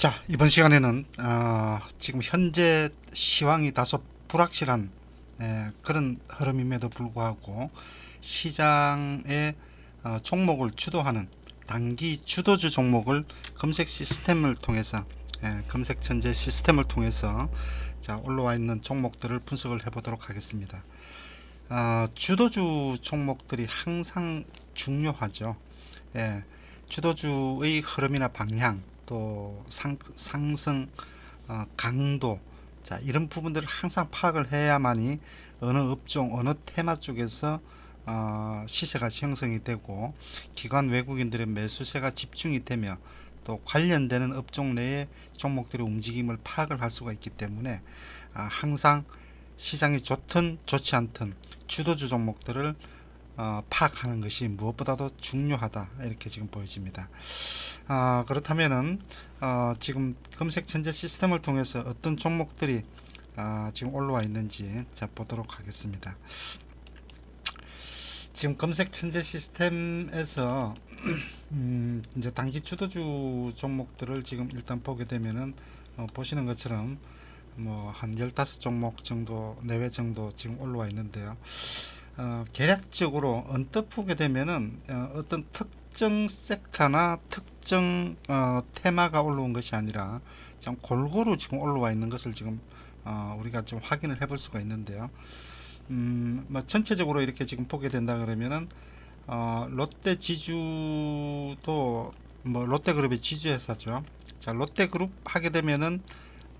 자 이번 시간에는 어, 지금 현재 시황이 다소 불확실한 예, 그런 흐름임에도 불구하고 시장의 어, 종목을 주도하는 단기 주도주 종목을 검색 시스템을 통해서 예, 검색 천재 시스템을 통해서 자 올라와 있는 종목들을 분석을 해 보도록 하겠습니다. 어, 주도주 종목들이 항상 중요하죠. 예, 주도주의 흐름이나 방향 또 상, 상승 어, 강도 자 이런 부분들을 항상 파악을 해야만이 어느 업종 어느 테마 쪽에서 어, 시세가 형성이 되고 기관 외국인들의 매수세가 집중이 되며 또 관련되는 업종 내의 종목들의 움직임을 파악을 할 수가 있기 때문에 아, 항상 시장이 좋든 좋지 않든 주도주 종목들을 어, 파악하는 것이 무엇보다도 중요하다 이렇게 지금 보여집니다. 아, 그렇다면은 어, 지금 검색 천재 시스템을 통해서 어떤 종목들이 아, 지금 올라와 있는지 자 보도록 하겠습니다. 지금 검색 천재 시스템에서 음, 이제 단기 주도주 종목들을 지금 일단 보게 되면은 어, 보시는 것처럼 뭐 한 15종목 정도 내외 정도 지금 올라와 있는데요. 어, 계략적으로 언뜻 보게 되면은 어, 어떤 특정 섹터나 특정 어, 테마가 올라온 것이 아니라 좀 골고루 지금 올라와 있는 것을 지금 어, 우리가 좀 확인을 해볼 수가 있는데요. 음, 뭐 전체적으로 이렇게 지금 보게 된다 그러면은 어, 롯데 지주도 뭐 롯데그룹의 지주회사죠. 자, 롯데그룹 하게 되면은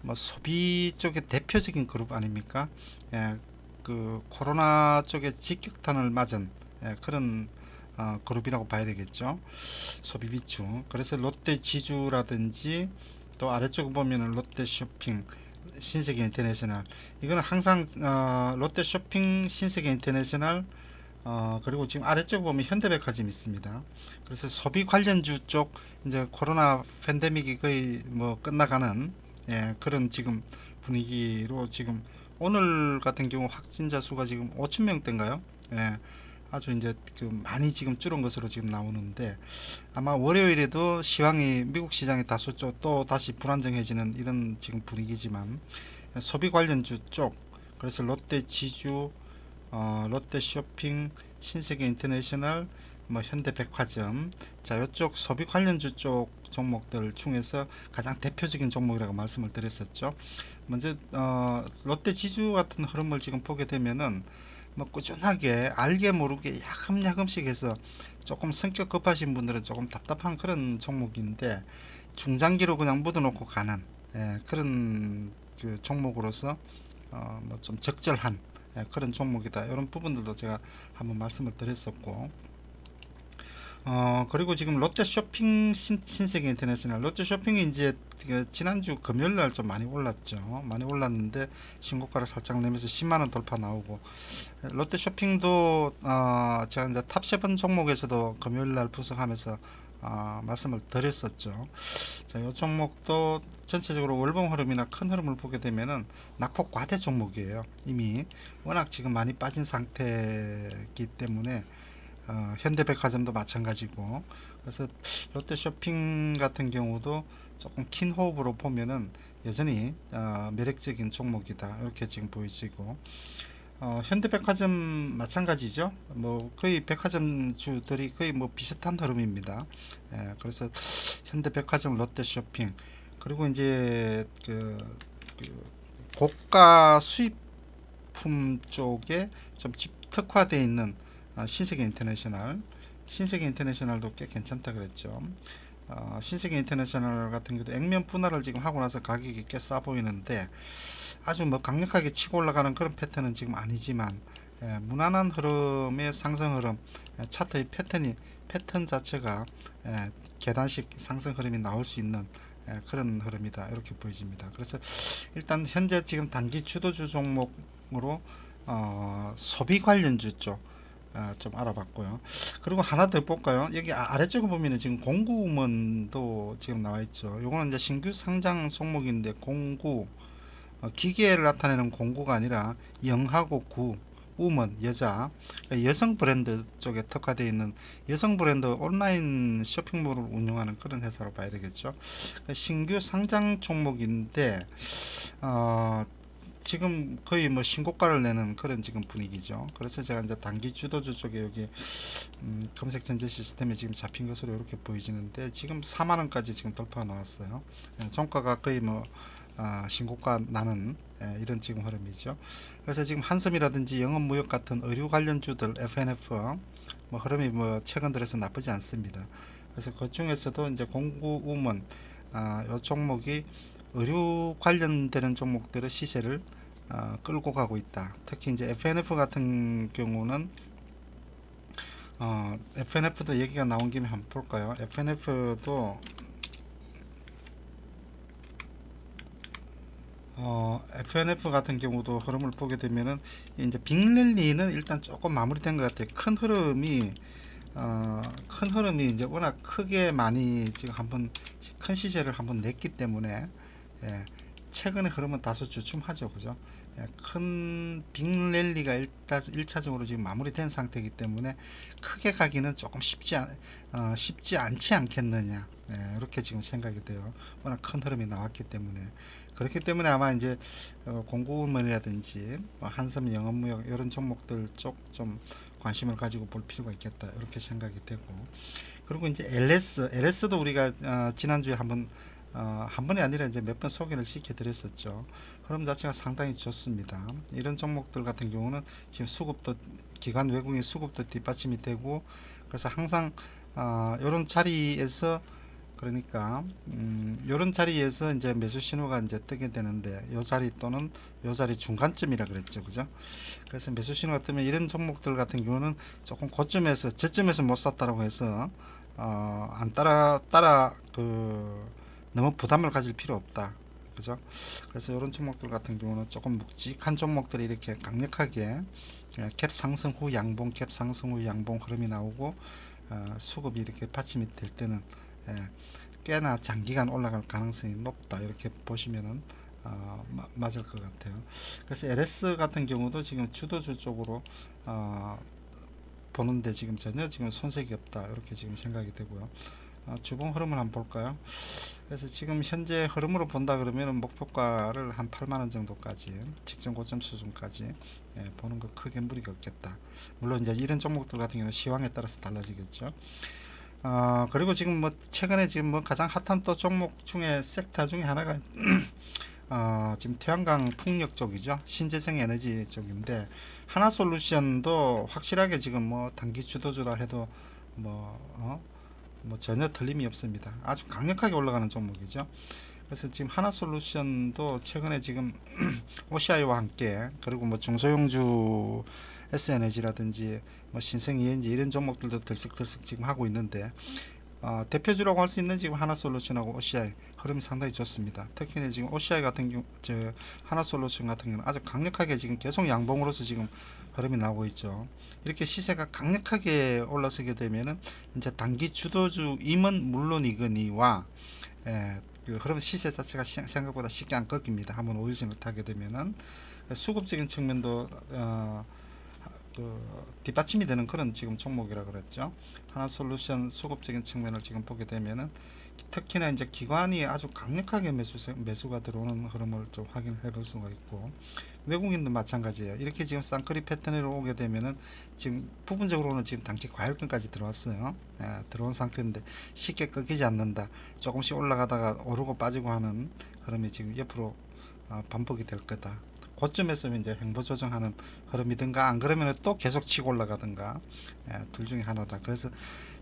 뭐 소비 쪽의 대표적인 그룹 아닙니까? 예, 그 코로나 쪽에 직격탄을 맞은 예, 그런 어, 그룹이라고 봐야 되겠죠. 소비 위주. 그래서 롯데 지주라든지 또 아래쪽 보면은 롯데 쇼핑, 신세계 인터내셔널. 이거는 항상 어, 롯데 쇼핑, 신세계 인터내셔널 어, 그리고 지금 아래쪽 보면 현대백화점 있습니다. 그래서 소비 관련주 쪽 이제 코로나 팬데믹이 거의 뭐 끝나가는 예, 그런 지금 분위기로 지금 오늘 같은 경우 확진자 수가 지금 5천 명대인가요? 예. 아주 이제 좀 많이 지금 줄은 것으로 지금 나오는데 아마 월요일에도 시황이 미국 시장이 다소 좀또 다시 불안정해지는 이런 지금 분위기지만 소비 관련주 쪽 그래서 롯데 지주 어, 롯데 쇼핑 신세계 인터내셔널 뭐 현대백화점 자 이쪽 소비 관련주 쪽 종목들 중에서 가장 대표적인 종목이라고 말씀을 드렸었죠. 먼저 어, 롯데 지주 같은 흐름을 지금 보게 되면은 뭐 꾸준하게 알게 모르게 야금야금씩 해서 조금 성격 급하신 분들은 조금 답답한 그런 종목인데 중장기로 그냥 묻어놓고 가는 예, 그런 그 종목으로서 어, 뭐 좀 적절한 예, 그런 종목이다 이런 부분들도 제가 한번 말씀을 드렸었고 어 그리고 지금 롯데 쇼핑 신, 신세계 인터내셔널. 롯데 쇼핑이 이제 그 지난주 금요일 날 좀 많이 올랐죠. 많이 올랐는데 신고가를 살짝 내면서 10만 원 돌파 나오고. 롯데 쇼핑도 어 제가 이제 탑7 종목에서도 금요일 날 분석하면서 어, 말씀을 드렸었죠. 자, 이 종목도 전체적으로 월봉 흐름이나 큰 흐름을 보게 되면은 낙폭 과대 종목이에요. 이미 워낙 지금 많이 빠진 상태이기 때문에 어, 현대백화점도 마찬가지고. 그래서 롯데 쇼핑 같은 경우도 조금 긴 호흡으로 보면은 여전히 어, 매력적인 종목이다. 이렇게 지금 보이시고. 어, 현대백화점 마찬가지죠. 뭐 거의 백화점 주들이 거의 뭐 비슷한 흐름입니다. 예, 그래서 현대백화점 롯데쇼핑. 그리고 이제 그, 그 고가 수입품 쪽에 좀 집- 특화되어 있는 아, 신세계 인터내셔널 신세계 인터내셔널도 꽤 괜찮다 그랬죠. 어, 신세계 인터내셔널 같은 경우도 액면 분할을 지금 하고 나서 가격이 꽤 싸 보이는데 아주 뭐 강력하게 치고 올라가는 그런 패턴은 지금 아니지만 예, 무난한 흐름의 상승 흐름 예, 차트의 패턴이 패턴 자체가 예, 계단식 상승 흐름이 나올 수 있는 예, 그런 흐름이다 이렇게 보여집니다. 그래서 일단 현재 지금 단기 주도주 종목으로 어, 소비 관련주 쪽 아, 좀 알아봤고요. 그리고 하나 더 볼까요? 여기 아- 아래쪽에 보면은 지금 공구문도 지금 나와 있죠. 요거는 이제 신규 상장 종목인데 공구 어, 기계를 나타내는 공구가 아니라 영하고 구 우먼 여자 여성 브랜드 쪽에 특화되어 있는 여성 브랜드 온라인 쇼핑몰을 운영하는 그런 회사로 봐야 되겠죠. 신규 상장 종목인데 어, 지금 거의 뭐 신고가를 내는 그런 지금 분위기죠. 그래서 제가 이제 단기 주도주 쪽에 여기 음, 검색 전제 시스템에 지금 잡힌 것으로 이렇게 보여지는데 지금 4만 원까지 지금 돌파가 나왔어요. 예, 종가가 거의 뭐 아, 신고가 나는 예, 이런 지금 흐름이죠. 그래서 지금 한섬이라든지 영업무역 같은 의류 관련주들 FNF 뭐 흐름이 뭐 최근 들어서 나쁘지 않습니다. 그래서 그 중에서도 이제 공구 우먼 아, 요 종목이 의류 관련되는 종목들의 시세를 어, 끌고 가고 있다. 특히 이제 FNF 같은 경우는 어, FNF도 얘기가 나온 김에 한번 볼까요? FNF도 어, FNF 같은 경우도 흐름을 보게 되면은 이제 빅랠리는 일단 조금 마무리된 것 같아요. 큰 흐름이 어, 큰 흐름이 이제 워낙 크게 많이 지금 한번 큰 시세를 한번 냈기 때문에 예, 최근의 흐름은 다소 주춤하죠, 그죠? 예, 큰 빅랠리가 일단 1차적으로 지금 마무리된 상태이기 때문에 크게 가기는 조금 쉽지 않, 어, 쉽지 않지 않겠느냐. 예, 이렇게 지금 생각이 돼요. 워낙 큰 흐름이 나왔기 때문에 그렇기 때문에 아마 이제 어, 공구문이라든지 뭐 한섬 영업무역 이런 종목들 쪽 좀 관심을 가지고 볼 필요가 있겠다 이렇게 생각이 되고 그리고 이제 LS LS도 우리가 어, 지난주에 한번 어, 한 번이 아니라 이제 몇 번 소개를 시켜드렸었죠. 흐름 자체가 상당히 좋습니다. 이런 종목들 같은 경우는 지금 수급도 기관 외국인 수급도 뒷받침이 되고 그래서 항상 어, 이런 자리에서 그러니까 음, 이런 자리에서 이제 매수 신호가 이제 뜨게 되는데 요 자리 또는 요 자리 중간쯤이라 그랬죠, 그죠? 그래서 매수 신호가 뜨면 이런 종목들 같은 경우는 조금 고점에서 저점에서 못 샀다라고 해서 어, 안 따라 따라 그 너무 부담을 가질 필요 없다. 그죠? 그래서 이런 종목들 같은 경우는 조금 묵직한 종목들이 이렇게 강력하게 예, 캡 상승 후 양봉, 캡 상승 후 양봉 흐름이 나오고 어, 수급이 이렇게 받침이 될 때는 예, 꽤나 장기간 올라갈 가능성이 높다 이렇게 보시면은 어, 마- 맞을 것 같아요. 그래서 LS 같은 경우도 지금 주도주 쪽으로 어, 보는데 지금 전혀 지금 손색이 없다 이렇게 지금 생각이 되고요. 어, 주봉 흐름을 한번 볼까요? 그래서 지금 현재 흐름으로 본다 그러면 목표가를 한 8만원 정도까지 직전 고점 수준까지 예, 보는 거 크게 무리가 없겠다. 물론 이제 이런 종목들 같은 경우는 시황에 따라서 달라지겠죠. 어, 그리고 지금 뭐 최근에 지금 뭐 가장 핫한 또 종목 중에 섹터 중에 하나가 어, 지금 태양광 풍력 쪽이죠. 신재생 에너지 쪽인데 하나솔루션도 확실하게 지금 뭐 단기 주도주라 해도 뭐 어? 뭐 전혀 틀림이 없습니다. 아주 강력하게 올라가는 종목이죠. 그래서 지금 하나솔루션도 최근에 지금 OCI와 함께 그리고 뭐 중소형주 S에너지라든지 뭐 신생 ENG 이런 종목들도 들썩들썩 지금 하고 있는데 어, 대표주라고 할 수 있는 지금 하나솔루션하고 OCI 흐름이 상당히 좋습니다. 특히나 지금 OCI 같은 경우, 저 하나솔루션 같은 경우는 아주 강력하게 지금 계속 양봉으로서 지금 흐름이 나오고 있죠. 이렇게 시세가 강력하게 올라서게 되면은 이제 단기 주도주 임은 물론이거니와 예, 그 흐름 시세 자체가 시- 생각보다 쉽게 안 꺾입니다. 한번 오일선을 타게 되면은 수급적인 측면도 어, 그 뒷받침이 되는 그런 지금 종목이라 그랬죠. 하나솔루션 수급적인 측면을 지금 보게 되면은 특히나 이제 기관이 아주 강력하게 매수 매수가 들어오는 흐름을 좀 확인해 볼 수가 있고 외국인도 마찬가지예요. 이렇게 지금 쌍끌이 패턴으로 오게 되면은 지금 부분적으로는 지금 단기 과열권까지 들어왔어요. 예, 들어온 상태인데 쉽게 꺾이지 않는다. 조금씩 올라가다가 오르고 빠지고 하는 흐름이 지금 옆으로 어, 반복이 될 거다. 고점에서 이제 횡보 조정하는 흐름이든가 안 그러면 또 계속 치고 올라가든가 예, 둘 중에 하나다. 그래서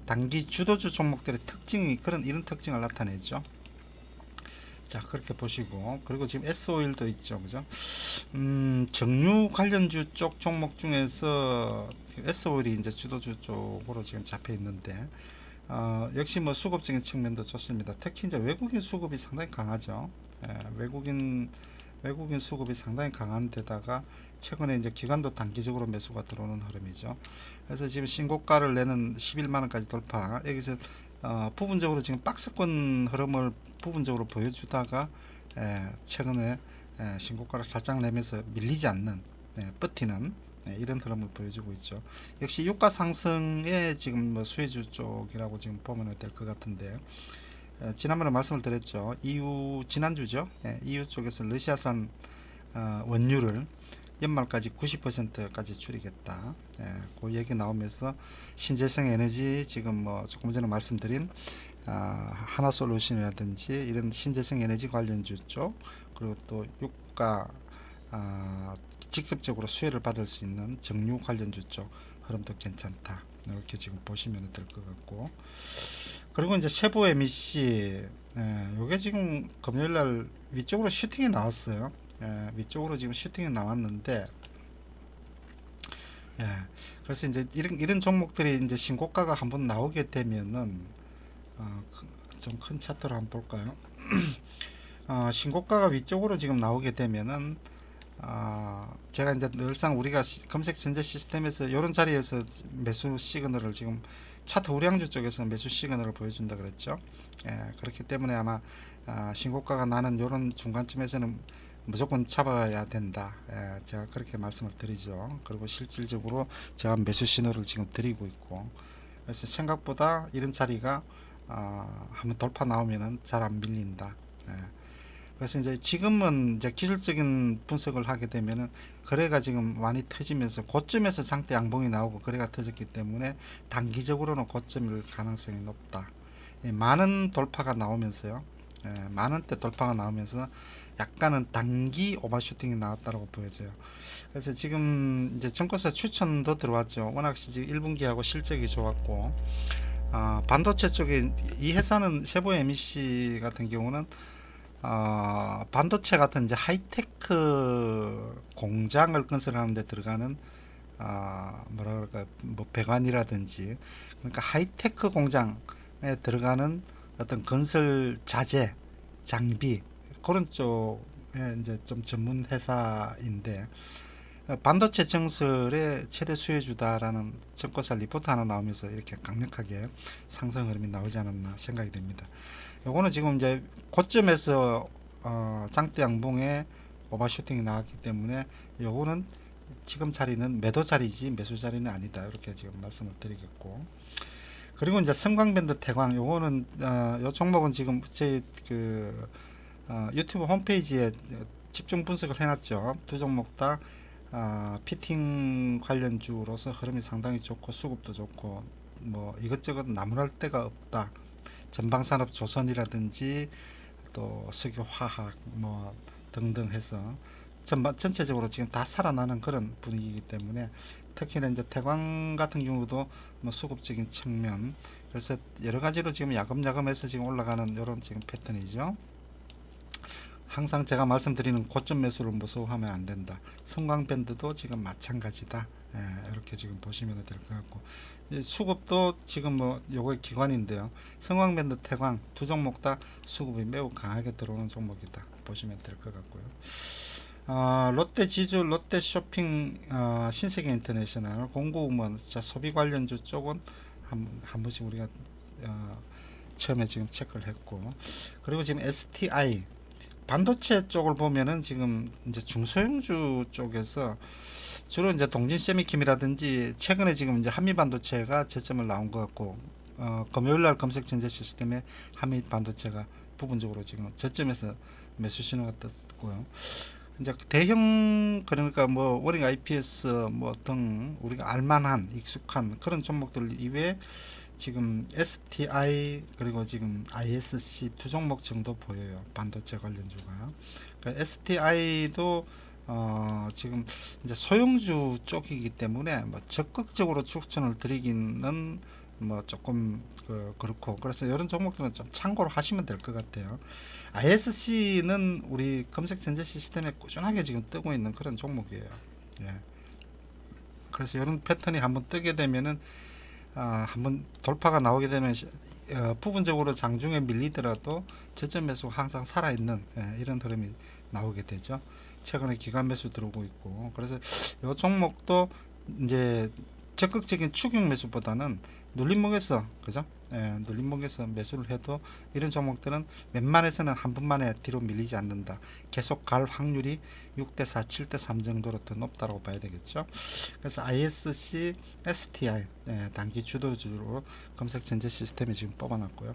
단기 주도주 종목들의 특징이 그런 이런 특징을 나타내죠. 자 그렇게 보시고 그리고 지금 S-오일도 있죠, 그죠? 음, 정유 관련주 쪽 종목 중에서 S-오일이 이제 주도주 쪽으로 지금 잡혀 있는데 어, 역시 뭐 수급적인 측면도 좋습니다. 특히 이제 외국인 수급이 상당히 강하죠. 예, 외국인 외국인 수급이 상당히 강한 데다가 최근에 이제 기관도 단기적으로 매수가 들어오는 흐름이죠. 그래서 지금 신고가를 내는 11만 원까지 돌파. 여기서 어, 부분적으로 지금 박스권 흐름을 부분적으로 보여주다가 에, 최근에 에, 신고가를 살짝 내면서 밀리지 않는 예, 버티는 네, 이런 흐름을 보여주고 있죠. 역시 유가 상승의 지금 뭐 수혜주 쪽이라고 지금 보면 될 것 같은데 어, 지난번에 말씀을 드렸죠. EU 지난주죠. 예, EU 쪽에서 러시아산 어, 원유를 연말까지 90%까지 줄이겠다. 예, 그 얘기 나오면서 신재생 에너지 지금 뭐 조금 전에 말씀드린 아, 하나솔루션이라든지 이런 신재생 에너지 관련주 쪽 그리고 또 유가 아, 직접적으로 수혜를 받을 수 있는 정유 관련주 쪽 흐름도 괜찮다. 이렇게 지금 보시면 될 것 같고 그리고 이제 세부 MEC 예, 요게 지금 금요일 날 위쪽으로 슈팅이 나왔어요. 예, 위쪽으로 지금 슈팅이 나왔는데 예, 그래서 이제 이런 이런 종목들이 이제 신고가가 한번 나오게 되면은 어, 좀큰 차트로 한번 볼까요? 어, 신고가가 위쪽으로 지금 나오게 되면은 아, 제가 이제 늘상 우리가 시- 검색 전제 시스템에서 이런 자리에서 매수 시그널을 지금 차트 우량주 쪽에서 매수 시그널을 보여준다 그랬죠. 예, 그렇기 때문에 아마 아, 신고가가 나는 이런 중간쯤에서는 무조건 잡아야 된다. 예, 제가 그렇게 말씀을 드리죠. 그리고 실질적으로 제가 매수 신호를 지금 드리고 있고, 그래서 생각보다 이런 자리가 아, 한번 돌파 나오면은 잘 안 밀린다. 예. 그래서 이제 지금은 이제 기술적인 분석을 하게 되면은 거래가 지금 많이 터지면서 고점에서 상대 양봉이 나오고 거래가 터졌기 때문에 단기적으로는 고점일 가능성이 높다. 예, 많은 돌파가 나오면서요. 예, 많은 때 돌파가 나오면서 약간은 단기 오버슈팅이 나왔다고 보여져요. 그래서 지금 이제 정권사 추천도 들어왔죠. 워낙 지금 1분기하고 실적이 좋았고, 아, 반도체 쪽에 이 회사는 세부 MEC 같은 경우는 어, 반도체 같은 이제 하이테크 공장을 건설하는 데 들어가는 아 뭐라 그럴까 뭐 배관이라든지. 그러니까 하이테크 공장에 들어가는 어떤 건설 자재 장비 그런 쪽에 이제 좀 전문 회사인데 어, 반도체 정설의 최대 수혜주다라는 증권사 리포트 하나 나오면서 이렇게 강력하게 상승 흐름이 나오지 않았나 생각이 됩니다. 요거는 지금 이제 고점에서 어, 장대 양봉에 오버슈팅이 나왔기 때문에 요거는 지금 자리는 매도 자리지 매수 자리는 아니다. 이렇게 지금 말씀을 드리겠고. 그리고 이제 성광밴드 태광 요거는 어, 요 종목은 지금 제그 어, 유튜브 홈페이지에 집중 분석을 해놨죠. 두 종목 다 어, 피팅 관련주로서 흐름이 상당히 좋고 수급도 좋고 뭐 이것저것 나무랄 데가 없다 전방산업 조선이라든지 또 석유화학 뭐 등등 해서 전반 전체적으로 지금 다 살아나는 그런 분위기이기 때문에 특히나 이제 태광 같은 경우도 뭐 수급적인 측면 그래서 여러 가지로 지금 야금야금해서 지금 올라가는 이런 지금 패턴이죠. 항상 제가 말씀드리는 고점 매수를 무서워하면 안 된다. 성광밴드도 지금 마찬가지다. 예, 이렇게 지금 보시면 될 것 같고 이 수급도 지금 뭐 요거 기관인데요. 성광밴드, 태광 두 종목 다 수급이 매우 강하게 들어오는 종목이다. 보시면 될 것 같고요. 아, 롯데 지주, 롯데 쇼핑, 아, 신세계 인터내셔널, 공구음원, 자 소비 관련주 쪽은 한, 한 번씩 우리가 어, 처음에 지금 체크를 했고 그리고 지금 STI 반도체 쪽을 보면은 지금 이제 중소형주 쪽에서 주로 이제 동진 세미킴이라든지 최근에 지금 이제 한미 반도체가 저점을 나온 것 같고 어, 금요일 날 검색 전제 시스템에 한미 반도체가 부분적으로 지금 저점에서 매수 신호가 떴고요. 이제 대형 그러니까 뭐 워링 IPS 뭐 등 우리가 알만한 익숙한 그런 종목들 이외에 지금 STI 그리고 지금 ISC 두 종목 정도 보여요 반도체 관련주가 그러니까 STI도 어 지금 이제 소형주 쪽이기 때문에 뭐 적극적으로 추천을 드리기는 뭐 조금 그 그렇고 그래서 이런 종목들은 좀 참고로 하시면 될 것 같아요. ISC는 우리 검색 전제 시스템에 꾸준하게 지금 뜨고 있는 그런 종목이에요. 예. 그래서 이런 패턴이 한번 뜨게 되면은 아, 한번 돌파가 나오게 되면 시- 어, 부분적으로 장중에 밀리더라도 저점 매수 항상 살아 있는 예, 이런 흐름이 나오게 되죠. 최근에 기관 매수 들어오고 있고 그래서 이 종목도 이제 적극적인 추격 매수보다는 눌림목에서 그죠? 예, 눌림목에서 매수를 해도 이런 종목들은 웬만해서는 한 번만에 뒤로 밀리지 않는다. 계속 갈 확률이 6대 4, 7대 3 정도로 더 높다고 봐야 되겠죠. 그래서 ISC, STI 예, 단기 주도주로 검색 전제 시스템에 지금 뽑아놨고요.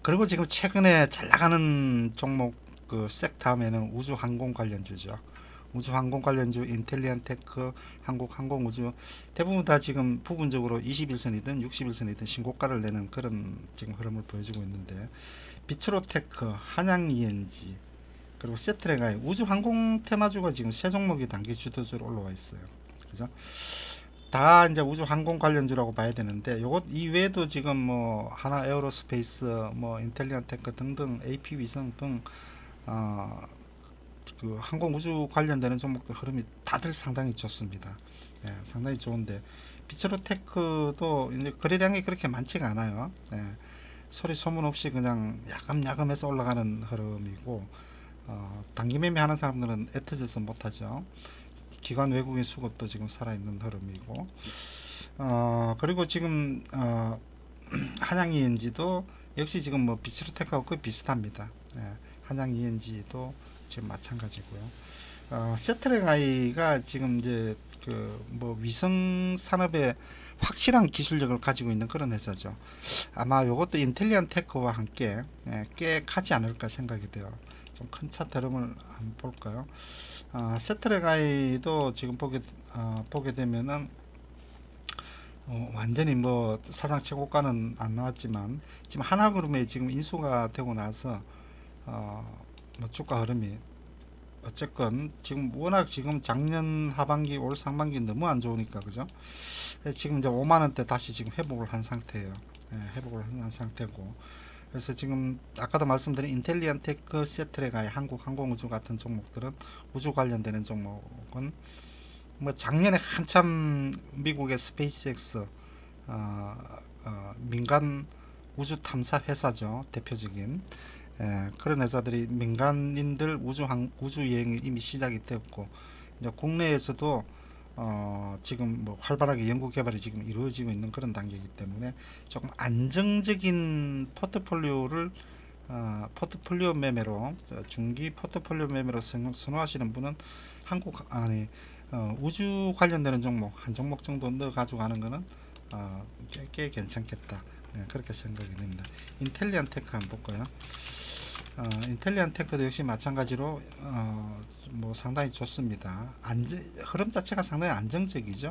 그리고 지금 최근에 잘 나가는 종목 그 섹 다음에는 우주 항공 관련주죠. 우주 항공 관련주 인텔리안 테크, 한국 항공우주 대부분 다 지금 부분적으로 21선이든 61선이든 신고가를 내는 그런 지금 흐름을 보여주고 있는데 비트로테크, 한양 ENG 그리고 세트레가의 우주 항공 테마주가 지금 세 종목이 단기 주도주로 올라와 있어요. 그죠? 다 이제 우주 항공 관련주라고 봐야 되는데 요것 이외에도 지금 뭐 하나 에어로스페이스 뭐 인텔리안 테크 등등 AP 위성 등 어, 그 항공 우주 관련되는 종목들 흐름이 다들 상당히 좋습니다. 예, 상당히 좋은데 비처로테크도 이제 거래량이 그렇게 많지가 않아요. 예, 소리 소문 없이 그냥 야금야금해서 올라가는 흐름이고 어, 단기 매매하는 사람들은 애터져서 못하죠. 기관 외국인 수급도 지금 살아있는 흐름이고 어, 그리고 지금 어, 한양 ENG도 역시 지금 뭐 비치로테크하고 거의 비슷합니다. 예, 한양 ENG도 지금 마찬가지고요. 어, 세트랭 아이가 지금 이제 그 뭐 위성 산업에 확실한 기술력을 가지고 있는 그런 회사죠. 아마 이것도 인텔리안 테크와 함께 예, 꽤 가지 않을까 생각이 돼요. 좀 큰 차트 흐름을 한번 볼까요? 어, 세트랭 아이도 지금 보게 어, 보게 되면은 어, 완전히 뭐 사상 최고가는 안 나왔지만 지금 하나그룹에 지금 인수가 되고 나서 어, 뭐 주가 흐름이 어쨌건 지금 워낙 지금 작년 하반기 올 상반기 너무 안 좋으니까 그죠? 지금 이제 5만 원대 다시 지금 회복을 한 상태예요. 예, 회복을 한 상태고 그래서 지금 아까도 말씀드린 인텔리안 테크 세트레가의 한국 항공우주 같은 종목들은 우주 관련되는 종목은 뭐 작년에 한참 미국의 스페이스X 어, 어, 민간 우주 탐사 회사죠 대표적인 예, 그런 회사들이 민간인들 우주 항 우주 여행이 이미 시작이 되었고 이제 국내에서도 어, 지금 뭐 활발하게 연구 개발이 지금 이루어지고 있는 그런 단계이기 때문에 조금 안정적인 포트폴리오를 어, 포트폴리오 매매로 어, 중기 포트폴리오 매매로 선- 선호하시는 분은 한국 아니 어, 우주 관련되는 종목 한 종목 정도 넣어 가지고 가는 거는 어, 꽤, 꽤 괜찮겠다 네, 그렇게 생각이 됩니다. 인텔리안 테크 한번 볼까요? 어, 인텔리안 테크도 역시 마찬가지로 어, 뭐 상당히 좋습니다. 안정, 흐름 자체가 상당히 안정적이죠.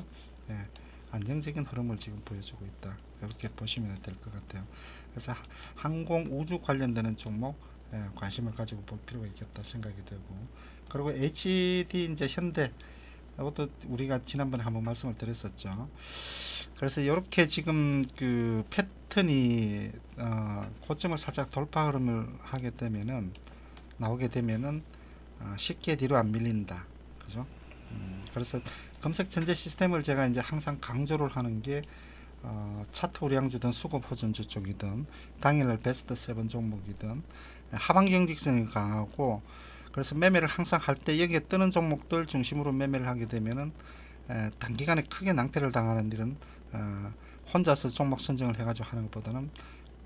예, 안정적인 흐름을 지금 보여주고 있다. 이렇게 보시면 될 것 같아요. 그래서 하- 항공 우주 관련되는 종목 예, 관심을 가지고 볼 필요가 있겠다 생각이 되고 그리고 HD 이제 현대 이것도 우리가 지난번에 한번 말씀을 드렸었죠. 그래서 이렇게 지금 그 패턴이 어, 고점을 살짝 돌파 흐름을 하게 되면은 나오게 되면은 어, 쉽게 뒤로 안 밀린다. 그죠? 음, 그래서 검색 전제 시스템을 제가 이제 항상 강조를 하는 게 어, 차트 우량주든 수급 호전주 쪽이든 당일날 베스트 세븐 종목이든 하방 경직성이 강하고 그래서 매매를 항상 할 때 여기에 뜨는 종목들 중심으로 매매를 하게 되면은 에, 단기간에 크게 낭패를 당하는 일은 어, 혼자서 종목 선정을 해가지고 하는 것보다는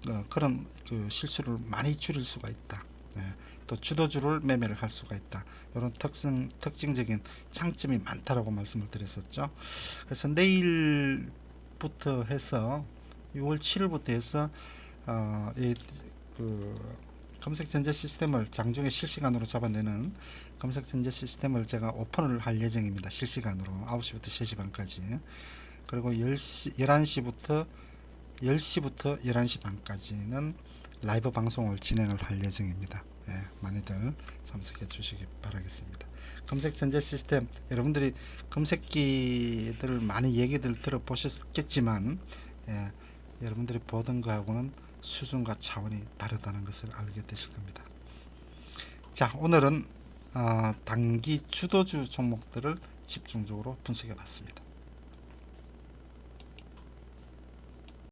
어, 그런 그 실수를 많이 줄일 수가 있다. 예, 또 주도주를 매매를 할 수가 있다. 이런 특성 특징적인 장점이 많다라고 말씀을 드렸었죠. 그래서 내일부터 해서 6월 7일부터 해서 어, 이 그 검색 전제 시스템을 장중에 실시간으로 잡아내는 검색 전제 시스템을 제가 오픈을 할 예정입니다. 실시간으로 9시부터 3시 반까지. 그리고 10시, 11시부터 10시부터 11시 반까지는 라이브 방송을 진행을 할 예정입니다. 예, 많이들 참석해 주시기 바라겠습니다. 검색 전제 시스템 여러분들이 검색기들 많이 얘기들 들어보셨겠지만 예, 여러분들이 보던 거하고는 수준과 차원이 다르다는 것을 알게 되실 겁니다. 자, 오늘은 어, 단기 주도주 종목들을 집중적으로 분석해 봤습니다.